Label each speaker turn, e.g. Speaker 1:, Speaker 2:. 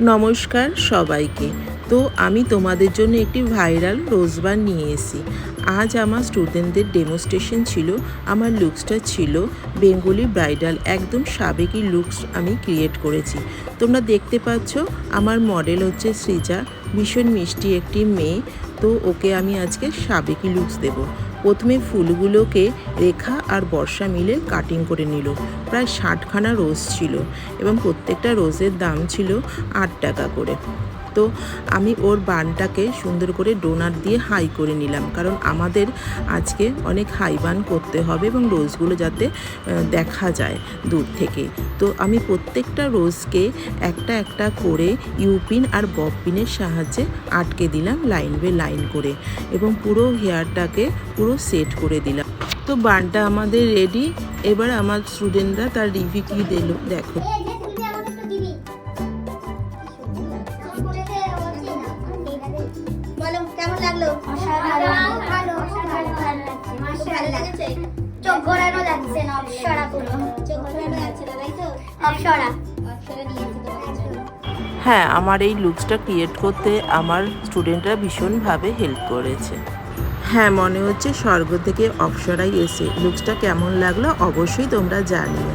Speaker 1: নমস্কার সবাইকে। তো আমি তোমাদের জন্য একটি ভাইরাল রোজবার নিয়ে এসেছি। আজ আমার স্টুডেন্টদের ডেমোস্ট্রেশন ছিল, আমার লুকসটা ছিল বেঙ্গলি ব্রাইডাল একদম সাবেকি লুকস আমি ক্রিয়েট করেছি। তোমরা দেখতে পাচ্ছ, আমার মডেল হচ্ছে সৃজা, ভীষণ মিষ্টি একটি মেয়ে, তো ওকে আমি আজকে সাবেকি লুকস দেব। প্রথমে ফুলগুলোকে রেখা আর বর্ষা মিলে কাটিং করে নিল। প্রায় ষাটখানা রোজ ছিল এবং প্রত্যেকটা রোজের দাম ছিল আট টাকা করে। তো আমি ওর বানটাকে সুন্দর করে ডোনার দিয়ে হাই করে নিলাম। কারণ আমাদের আজকে অনেক হাই বান করতে হবে এবং রোজগুলো যাতে দেখা যায় দূর থেকে। তো আমি প্রত্যেকটা রোজকে একটা একটা করে ইউপিন আর বপিনের সাহায্যে আটকে দিলাম লাইন বে লাইন করে এবং পুরো হেয়ারটাকে পুরো সেট করে দিলাম। তো বানটা আমাদের রেডি। এবার আমার স্টুডেন্টরা তার রিভিউ কি দিল, দেখো।
Speaker 2: লাগল অসাধারণ ভালো অসাধারণ ভালো লাগছে ভালো লাগছে। চোখ ঘোরানো যাচ্ছে না অপসরা পুরো চোখ ঘোরানো যাচ্ছে না তাই তো? অপসরা। অপসরা নিয়েছি
Speaker 1: হ্যাঁ আমার এই লুকসটা ক্রিয়েট করতে আমার স্টুডেন্টরা ভীষণভাবে হেল্প করেছে। হ্যাঁ মনে হচ্ছে স্বর্গ থেকে অপসরাই এসে। লুকসটা কেমন লাগল অবশ্যই তোমরা জানিও।